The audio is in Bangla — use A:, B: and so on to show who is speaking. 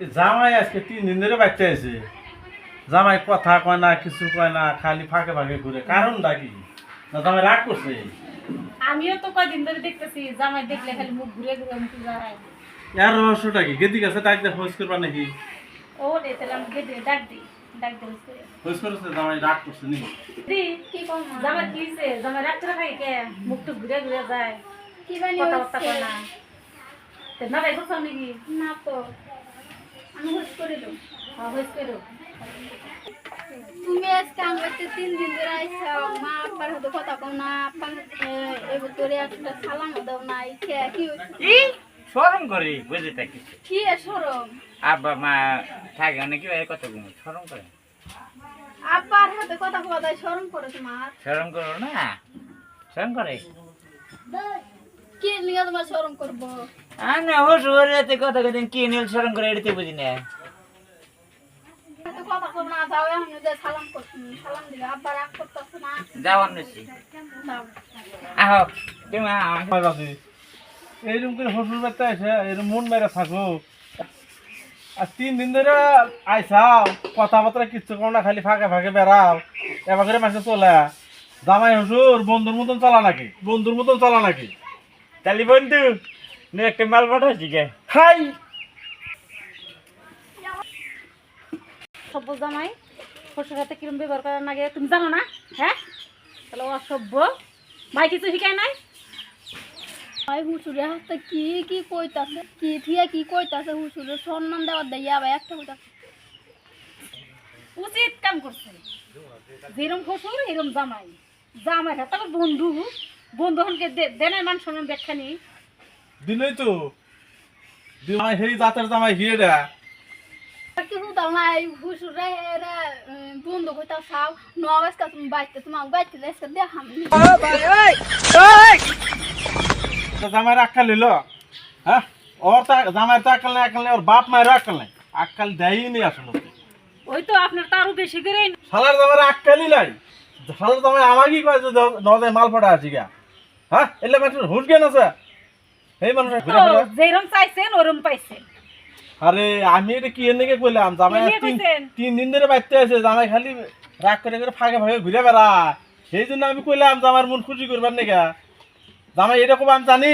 A: জামাই আজকে তিন দিন ধরে বাচ্চা আছে। জামাই কথা কয় না কিছু কয় না খালি ফাঁকে ফাঁকে ঘুরে। কারণটা কি? না জামাই রাগ করছে?
B: আমিও তো কয়দিন ধরে দেখতেছি জামাই দেখলে খালি মুখ ঘুরে ঘুরে মুখ যায়
A: এর রহস্যটা কি? গেদি গেছে ডাক দিয়ে খোঁজ করবা নাকি?
B: ও রে তাহলে আমি গেটে ডাক দিই ডাক দিই করে।
A: খোঁজ করেছে জামাই রাগ করছে নি
B: দি কি কম জামাই কি হইছে? জামাই রাখতে রাখাই কে? মুখ টুক ঘুরে ঘুরে যায়।
C: কি বানি
B: কথাবার্তা
C: হচ্ছে?
B: কয় না। তে না নাকি?
C: তো। করে দেব
B: করো।
C: তুমি আজকে তিন দিন ধরে আইসা মা আব্বার হাতে কথা কও না আব্বার এবার তোরে একটা সালাম দাও না কি?
D: শরম করে বুঝে থাকি
C: কি এ সরম
D: আব্বা মা থাকে অনেক শরম করে।
C: আব্বার হাতে কথা শরম করে তোমার?
D: শরম করো না শরম করে।
C: কি নিয়ে তোমার শরম করব?
D: ওরে কথা কি নিল শরম করে এড়িতে বুঝি না।
C: না
A: এইরকম করে মন মেরে আর তিন দিন ধরে আইসাও কথাবার্তা কিচ্ছু করো না খালি ফাঁকে ফাঁকে বেড়াও এবার মাসে চলে জামাই শ্বশুর বন্ধুর মতন চলা নাকি? বন্ধুর মতন চলা নাকি?
D: তাহলে বন্ধু একটা মাল পাঠাচ্ছি কে
A: হাই!
B: সভ্য জামাই শ্বশুর হাতে কিরম ব্যবহার করার লাগে তুমি জানো না? হ্যাঁ? তাহলে অসভ্য। ভাই কিছু শিখায় নাই?
C: ভাই হুসুরের হাতে কি কি কইতাছে? কি থিয়া কি কইতাছে হুসুরের সম্মান দেওয়ার দেয়া ভাই একটা কইতাছে।
B: উচিত কাম করছে। যেরম শ্বশুর এরম জামাই। জামাই হাতে আবার বন্ধু। বন্ধু হনকে দেনের মান সম্মান ব্যাখ্যা নেই।
A: দিলই তো। জামাই হেরি জাতের জামাই
C: দাও না এই হুসুরে এরা বন্ধু কইতা চাও নবাস কা তুমি বাইতে তোমার বাইতে দেশে দেখাম
A: জামাই আক্কাল লইল হ্যাঁ? ওর তা জামাই তো নাই আক্কাল নাই ওর বাপ মায়ের আক্কাল নাই। আক্কাল দেয়ই আসলে।
B: ওই তো আপনার তো আরও বেশি করে
A: শালার জামাই আক্কালই নাই। শালার জামাই আমাকে কয় যে নদে মাল ফাটা আছি গা হ্যাঁ? এলে মানুষের হুশ জ্ঞান আছে? এই মানুষ
B: যেরম চাইছেন ওরম পাইছেন।
A: আরে আমি এটা কি এনেকে কইলাম? জামাই তিন? তিন দিন ধরে বাইতে আছে জামাই খালি রাগ করে করে ফাঁকে ফাঁকে ঘুরে বেড়া সেই জন্য আমি কইলাম জামার মন খুশি করবার নাকি জামাই এটা কবা আমি জানি।